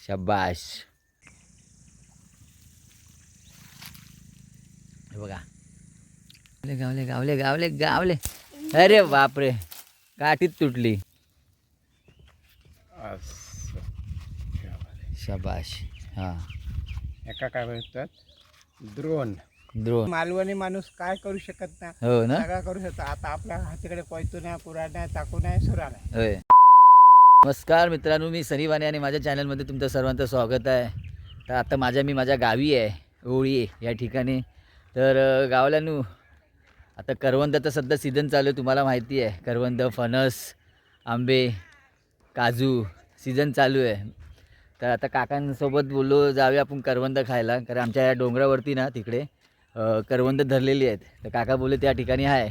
शबाश हे बघा गावले गावले गावले गावले गावले अरे बापरे काठीच तुटली शबाश हा एका काय म्हणतात द्रोण. द्रोण. मालवणी माणूस काय करू शकत नाही? हो ना? सगळं करू शकतो. आता आपल्या हातीकडे कोयतो नाही पुरा नाही चाकू नाही सुरा नाही. नमस्कार मित्रांनो मी सनीवाने आणि माझ्या चॅनलमध्ये तुमचं सर्वांचं स्वागत आहे. तर आता माझ्या मी माझ्या गावी आहे ओळी या ठिकाणी. तर अ, गावल्यानू आता करवंदाचं सध्या सीझन चालू आहे तुम्हाला माहिती आहे. करवंद फणस आंबे काजू सीझन चालू आहे. तर आता काकांसोबत बोललो जाऊया आपण करवंद खायला. कारण आमच्या या डोंगरावरती ना तिकडे करवंद धरलेली आहेत. तर काका बोलले त्या ठिकाणी आहे.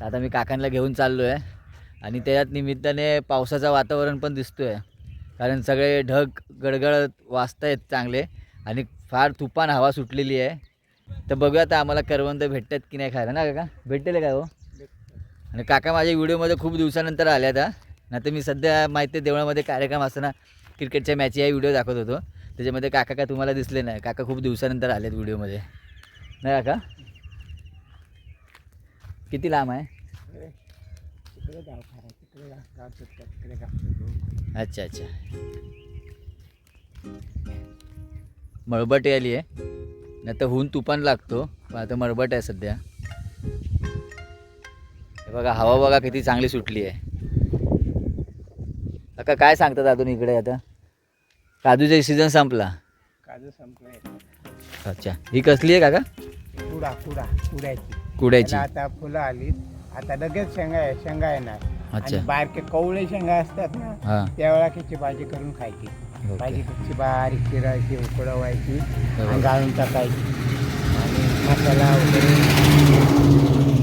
तर आता मी काकांना घेऊन चाललो आहे आणि त्याच्यात निमित्ताने पावसाचं वातावरण पण दिसतो आहे कारण सगळे ढग गडगडत वाचत आहेत चांगले आणि फार तुफान हवा सुटलेली आहे. तर बघूया आता आम्हाला करवंद भेटतात की नाही खायला. ना काका? भेटले का हो? आणि काका माझ्या व्हिडिओमध्ये खूप दिवसानंतर आल्या आता. नाही तर मी सध्या माहिती आहे देवळामध्ये कार्यक्रम असताना क्रिकेटच्या मॅची या व्हिडिओ दाखवत होतो. त्याच्यामध्ये काका काय तुम्हाला दिसले नाही. काका खूप दिवसानंतर आलेत व्हिडिओमध्ये. नाही काका? किती लांब आहे? तिकडे गाव खारा तिकडे गाव तिकडे गाव. अच्छा अच्छा. मळबट आली आहे. नाही तर होऊन तुफान लागतो पण आता मळबट आहे सध्या. हे बघा हवा बघा किती चांगली सुटली आहे. काका काय सांगतात अजून इकडे आता? काजूचा सीझन संपला. काजू संपले. अच्छा. ही कसली आहे काका? कुडा कुडा कुड्याची. कुड्याची. आता फुलं आली. आता लगेच शेंगा आहे शेंगा येणार. अच्छा. आणि बारके कवळे शेंगा असतात ना त्यावेळेला त्याची भाजी करून खायची. ओके. भाजी कशी बारीक चिरायची उकडवायची. आणि गाळून टाकायची. आणि मसाला वगैरे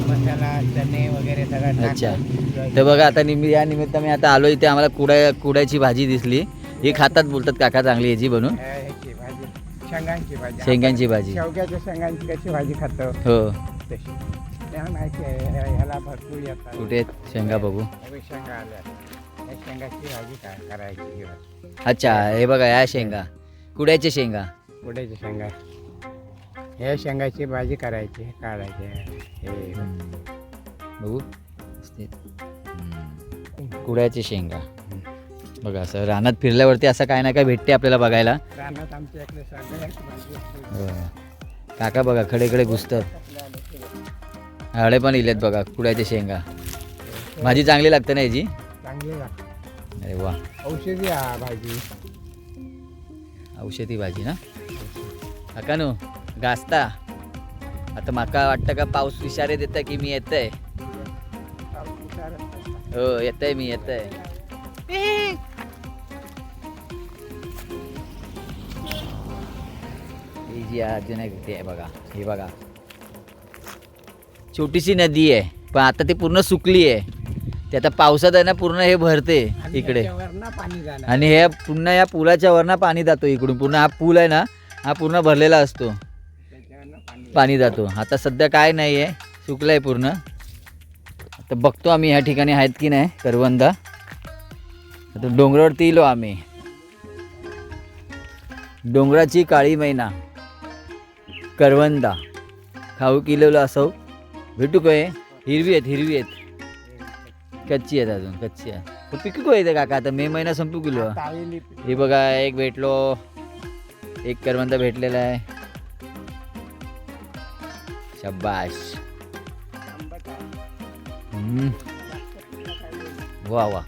मसाला चणे वगैरे सगळं अच्छा. टाकायचं. तर बघा आता निमित्त या निमित्त मी आता आलो इथे आम्हाला कुड्या कुड्याची भाजी दिसली. ही खातात बोलतात काका चांगली याची बनवून अं, ह्याची भाजी शेंगांची भाजी. शेंगांची भाजी. शेवग्याच्या शेंगांची कशी भाजी खातो हो. तशी. माहिती आहे ह्या- ह्याला भरपूर येतात. कुठे आहेत शेंगा बघू? हे शेंगा आल्या. त्या शेंगाची भाजी काय करायची ही. अच्छा हे बघा या शेंगा. कुड्याच्या शेंगा? कुड्याची शेंगा? हे शेंगाची भाजी करायची काढायची. हे बघू. हम्म. कुड्याच्या शेंगा? बघा असं रानात फिरल्यावरती असं काय ना काय भेटते आपल्याला बघायला. रानात आमच्या इकडे सगळ्याची भाजी असते. बघा. काका बघा खडे खडे घुसतात. हळे पण इलेत बघा कुड्याच्या शेंगा. भाजी चांगली लागते ना याची? चांगली लागते. अरे वा. औषधी भाजी. औषधी भाजी ना? काका नो गाजता आता माका वाटतं का पाऊस इशारे देता की मी येतंय? हो येतंय मी येतंय. ही जी अजून एक ते आहे बघा हे बघा. छोटीशी नदी आहे पण आता ती पूर्ण सुकली आहे. ते आता पावसात आहे ना पूर्ण हे भरते इकडे. आणि हे पुन्हा या पुलाच्या वरनं पाणी जातो इकडून. पूर्ण हा पूल आहे ना हा पूर्ण भरलेला असतो. पाणी पाणी जातो. आता सध्या काय नाही आहे सुकलं आहे पूर्ण. आता बघतो आम्ही ह्या ठिकाणी आहेत की नाही करवंदा. आता डोंगरावरती इलो आम्ही. डोंगराची काळी मैना. करवंदा. खाऊ किलोला असो. भेटू काय हिरवी आहेत हिरवी आहेत कच्ची आहेत अजून कच्ची आहे पिकू काय येते काका आता मे महिना संपू किलो. ताळीली हे बघा एक भेटलो. एक करवंद भेटलेला आहे. शब्बाश. हम्म. वा वा.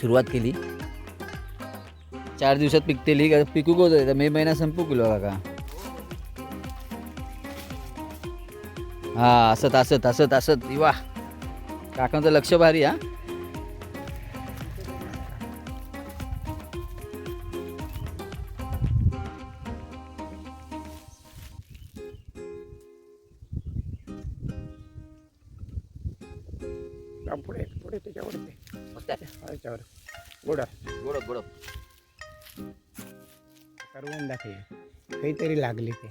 सुरुवात केली. चार दिवसात पिकतेली का पिकू गोत आहे मे महिना संपू किलो काका. हा असत असत असत असत. वा. काकांचं लक्ष भारी हा. पुढे पुढे त्याच्यावर गोड. गोड गोड. करवून दाखले काहीतरी लागली ते.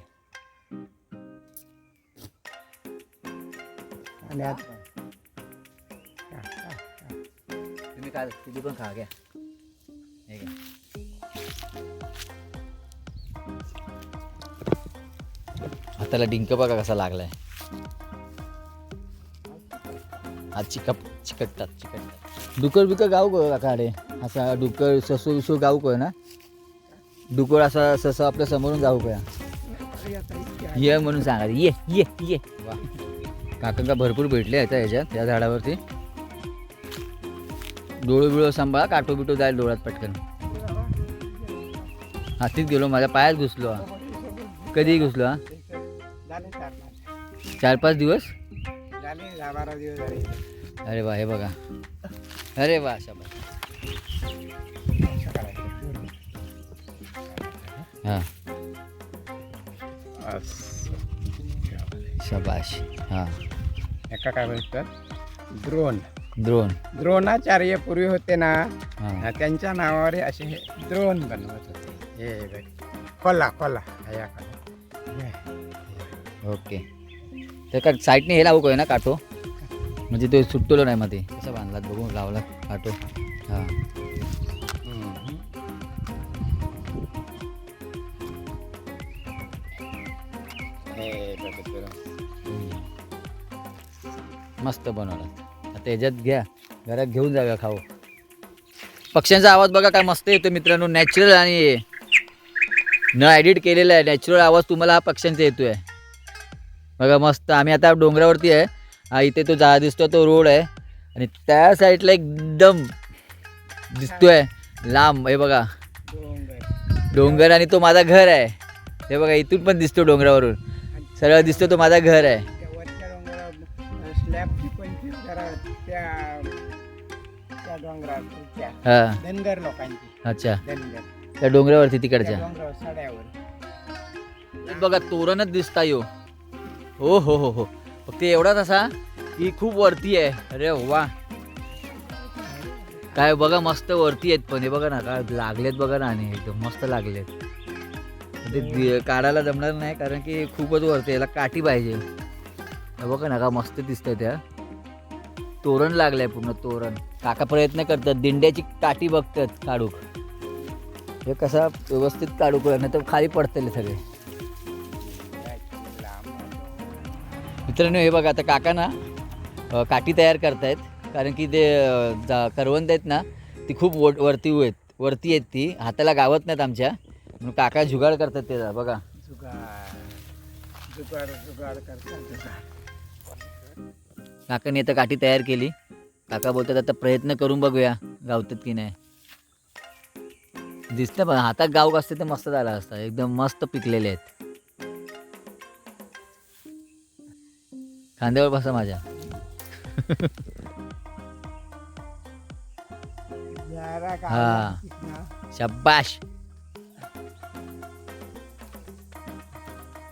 आणि आत हा, हा, हा. तुम्ही काय तुझी पण खा घ्या. हे घ्या. हाताला डिंक बघा कसा लागलाय. हा चिकप चिकटतात चिकटतात. डुकर बिकर गाव गो काकडे असा डुकर ससो विसो गाव कोय ना? डुकर असा ससं आपल्या समोरून गाव कोया ये म्हणून सांगा. ये ये ये. वा काकांका भरपूर भेटले आहेत ह्याच्यात या झाडावरती. डोळं बिळो सांभाळा काटो बिटो जाईल डोळ्यात पटकन. हातीत गेलो माझ्या पायात घुसलो हा. कधी घुसलो हा. चार पाच दिवस? अरे वा हे बघा. अरे वा शाबास. हां. शाबाश. हां. एका काय म्हणतात? द्रोण. द्रोण. द्रोणाचार्य पूर्वी होते ना हां. त्यांच्या नावावर हे असे हे द्रोण बनवत होते. हे बघ. खोला खोला. हा या खोला. हे. ओके. तर का साईडने हे लावू काय ना काटो म्हणजे ते सुटतो नाही मध्ये. कसं बांधलात बघू लावला काटो हां. हम्म. हे बघ द्रोण. मस्त बनवलं. आता ह्याच्यात घ्या. घरात घेऊन जागा खाऊ. पक्ष्यांचा आवाज बघा काय मस्त येतो मित्रांनो. नॅचरल आणि न एडिट केलेला आहे. नॅचरल आवाज तुम्हाला हा पक्ष्यांचा आहे बघा मस्त. आम्ही आता डोंगरावरती आहे. हा इथे तो जा दिसतो तो रोड आहे. आणि त्या साईडला एकदम दिसतोय. लांब. हे बघा. डोंगर. आणि तो माझा घर आहे. हे बघा इथून पण दिसतो डोंगरावरून. सरळ दिसतो तो माझा घर आहे. स्लॅबची पंचवीस घरा त्या त्या डोंगरावर त्या हा. धनगर लोकांची. अच्छा. धनगर. त्या डोंगरावरती त्या तिकडच्या डोंगरावर सड्यावर. हे बघा तोरणच दिसता यो. हो हो हो हो. फक्त एवढाच असा की खूप वरती आहे. अरे वा. काय बघा मस्त वरती आहेत पण. हे बघा ना काय लागलेत बघा ना आणि एकदम मस्त लागलेत. ते दि- काढायला जमणार नाही कारण की खूपच वरती आहे. याला काठी पाहिजे. हे बघा ना का मस्त दिसतंय त्या. तोरण लागलंय पूर्ण तोरण. काका प्रयत्न करतात दिंड्याची काठी बघतात काढूक हे कसा व्यवस्थित काढूक नाही तर खाली पडतले सगळे. मित्रांनो हे बघा आता काका ना काठी तयार करतायत. कारण की ते जा- करवंद आहेत ना ती खूप वर वरती आहेत वरती आहेत ती. हाताला गावत नाहीत आमच्या. म्हणून काका जुगाड करतात ते बघा. जुगाड जुगाड जुगाड करतात जुगाड. काकाने आता काठी तयार केली. काका बोलतात आता प्रयत्न करून बघूया गावतात की नाही. दिसतं पण हातात गाव असते तर मस्त झाला असता. एकदम मस्त पिकलेले आहेत. खांद्यावर बसा माझ्या. हा. शब्बाश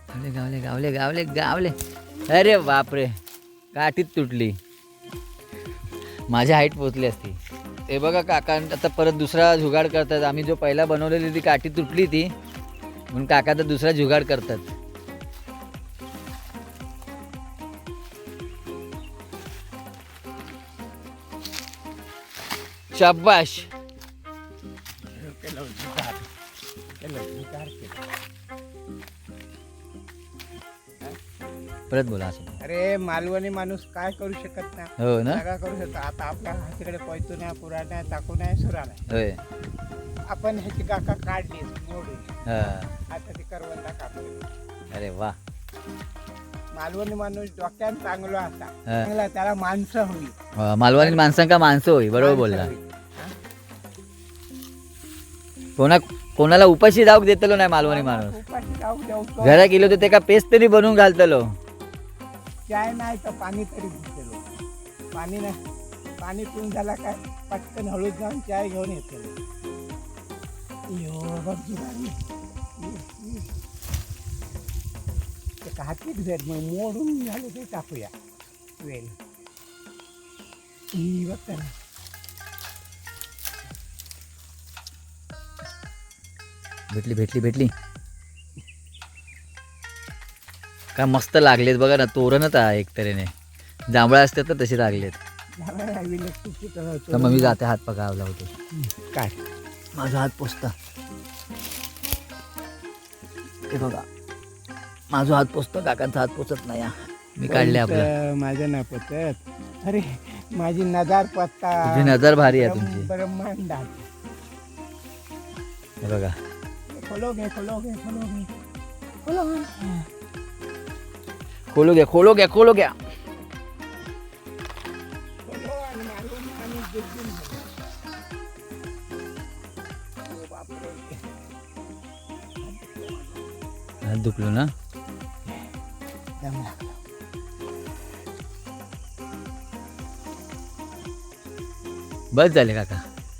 गावले गावले गावले गावले गावले. अरे बापरे. काठीत तुटली. माझ्या हाईट पोचली असती. ते बघा काका आता परत दुसरा जुगाड करतात. आम्ही जो पहिला बनवलेली ती काठी तुटली ती म्हणून काका तर दुसरा जुगाड करतात. शाबाश. परत बोला असं. अरे मालवणी माणूस काय करू शकत नाही. हो ना? सगळं करू शकतो. आता आपल्या हातीकडे पैतो नाही पुरा नाही टाकू नाही सुरा नाही. होय. आपण ह्याची काका काढली मोडून हा. आता ती करवंदा कापली अरे वा. मालवणी माणूस डोक्यात चांगला असा हा. चांगला त्याला माणसं अ, मालवणी माणसांका माणसं होई बरोबर माणसं बोलला. कोणा कोणाला उपाशी जाऊक देतलो नाही मालवणी माणूस. उपाशी जाऊ देऊ तो. घरा गेलो तर ते का पेस्ट तरी बनवून घालतलो? चाय नाही तर पाणी तरी घेतलेलो पाणी नाही. पाणी पिऊन झाला काय पटकन हळूच जाऊन चाय घेऊन येतलो यो बघ ते हातीत जर मग मोडून झालं ते टाकूया. वेल. ही बघ ना भेटली भेटली भेटली. काय मस्त लागलेत बघा ना तोरणच आहे एक तऱ्हेने जांभळा असतात तर तसे लागलेत. तर मग मी जाते हात पगावला होते. काय? माझा हात पोचता. हे बघा. माझा हात पोचतो काकांचा हात पोचत नाही. मी काढले आपलं. कोणतं माझं नाही पचत? अरे माझी नजार पत्ता तुझी नजर भारी आहे तुमची. ब्रह्मांडात हे बघा. खोलोगे खोलो घ्या खोलो घ्या खोलो घ्या खोलो घ्या हात दुखलो ना बस झाले काका.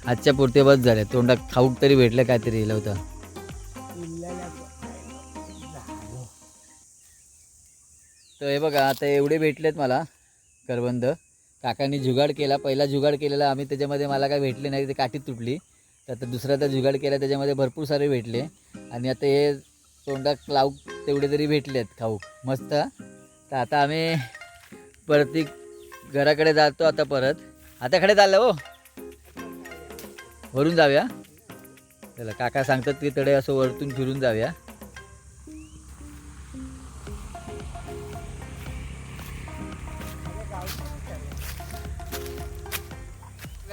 आजच्या पुरते बस झाले. तोंडात खाऊक तरी भेटलं काहीतरी होतं हे बघा आता एवढे भेटलेत मला करबंद काकांनी जुगाड केला. पहिला जुगाड केलेला आम्ही त्याच्यामध्ये मला काय भेटले नाही ते काठीत तुटली. तर आता दुसरा तर जुगाड केला त्याच्यामध्ये भरपूर सारे भेटले. आणि आता हे तोंडात लावू तेवढे तरी भेटलेत खाऊक. मस्त. तर आता आम्ही परत ती घराकडे जातो आता परत. हाताकडे चाललं हो. वरून जाऊया. चला काका सांगतात की तडे असं वरतून फिरून जाऊया.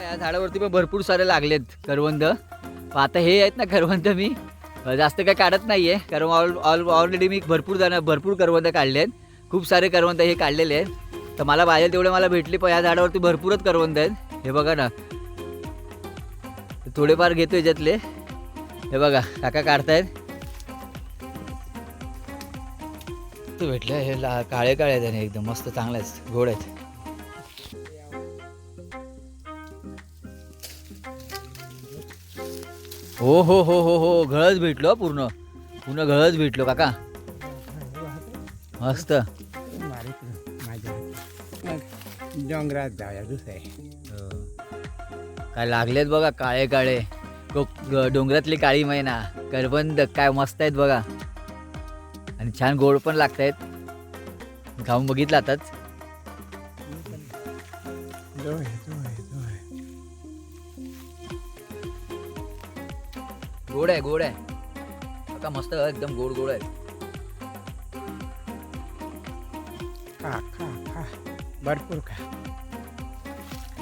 या झाडावरती पण भरपूर सारे लागलेत करवंद. आता हे आहेत ना करवंद मी. जास्त काय काढत नाही आहे कारण ऑल ऑल ऑलरेडी मी भरपूर जण भरपूर करवंद काढले आहेत खूप सारे करवंद हे काढलेले आहेत. तर मला पाहिजे तेवढे मला भेटले पण या झाडावरती भरपूरच करवंद आहेत. हे बघा ना. थोडेफार घेतो याच्यातले. हे बघा काका काढतायत. भेटलं हे ला काळे काळे आहेत एकदम मस्त चांगले आहेत. गोड आहेत. हो हो हो हो हो. घळच भेटलो पूर्ण. पूर्ण घळच भेटलो काका. मस्त. डोंगरात जाऊया दुसरे काय लागलेत बघा काळे काळे. कोक- डोंगरातली काळी मैना करबंद काय मस्त आहेत बघा. आणि छान गोड पण लागत आहेत खाऊन बघितलं आताच. डोळे गोड आहे गोड आहे. काका मस्त एकदम गोड गोड आहे. खा खा खा. भरपूर खा.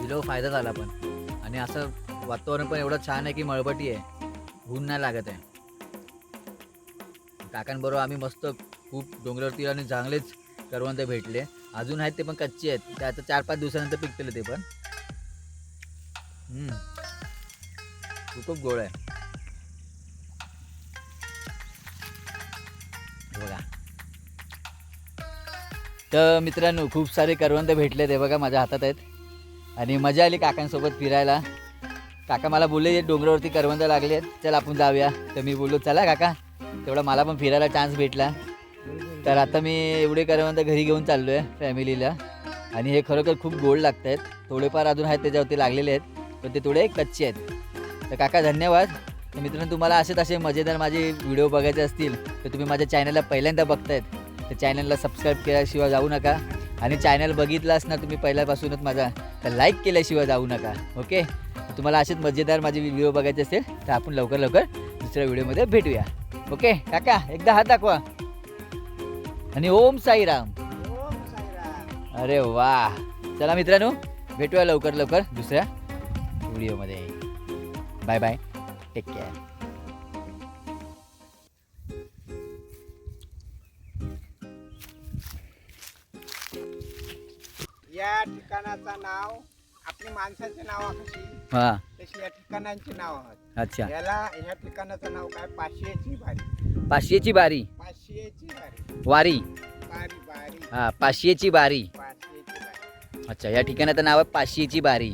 दिल्यावर फायदा झाला पण. आणि असं वातावरण पण एवढं छान आहे की मळबटी आहे. ऊन नाही लागत आहे. काकांबरोबर आम्ही मस्त खूप डोंगरावरती आणि चांगलेच करवंद भेटले. अजून आहेत ते पण कच्चे आहेत. ते आता चार पाच दिवसानंतर पिकतील ते पण. हम्म. खूपच गोड आहे. तर मित्रांनो खूप सारे करवंद भेटले ते बघा माझ्या हातात आहेत. आणि मजा आली काकांसोबत फिरायला. काका मला बोलले डोंगरावरती करवंद लागले आहेत. चल आपण जाऊया. तर मी बोललो चला काका. तेवढा मला पण फिरायला चान्स भेटला. तर आता मी एवढे करवंद घरी घेऊन चाललो आहे फॅमिलीला आणि हे खरोखर खूप गोड लागत आहेत थोडेफार अजून आहेत त्याच्यावरती लागलेले आहेत. पण ते थोडे कच्चे आहेत. तर काका धन्यवाद. मित्रांनो तुम्हाला असेच असे मजेदार माझे व्हिडिओ बघायचे असतील तर तुम्ही माझ्या चॅनलला पहिल्यांदा बघतायत. तर चॅनलला सबस्क्राईब केल्याशिवाय जाऊ नका. आणि चॅनल बघितलास ना तुम्ही पहिल्यापासूनच माझा तर लाईक केल्याशिवाय जाऊ नका. ओके तुम्हाला असेच मजेदार माझे व्हिडिओ बघायचे असेल तर आपण लवकर लवकर दुसऱ्या व्हिडिओमध्ये भेटूया. ओके काका एकदा हात दाखवा. आणि ओम साईराम. ओम साईराम अरे वा. चला मित्रांनो भेटूया लवकर लवकर दुसऱ्या व्हिडिओमध्ये बाय बाय टेक केअर या ठिकाणाचं नाव आपली माणसाचे नाव कशी? हां. तशी या ठिकाणांची नाव आहेत. अच्छा. याला ह्या ठिकाणाचं नाव काय? पाचशेची बारी. पाचशेची बारी. पाचशेची बारी. वारी. बारी बारी. हां पाचशेची बारी. पाचशेची बारी. अच्छा या ठिकाणाचं नाव आहे पाचशेची बारी.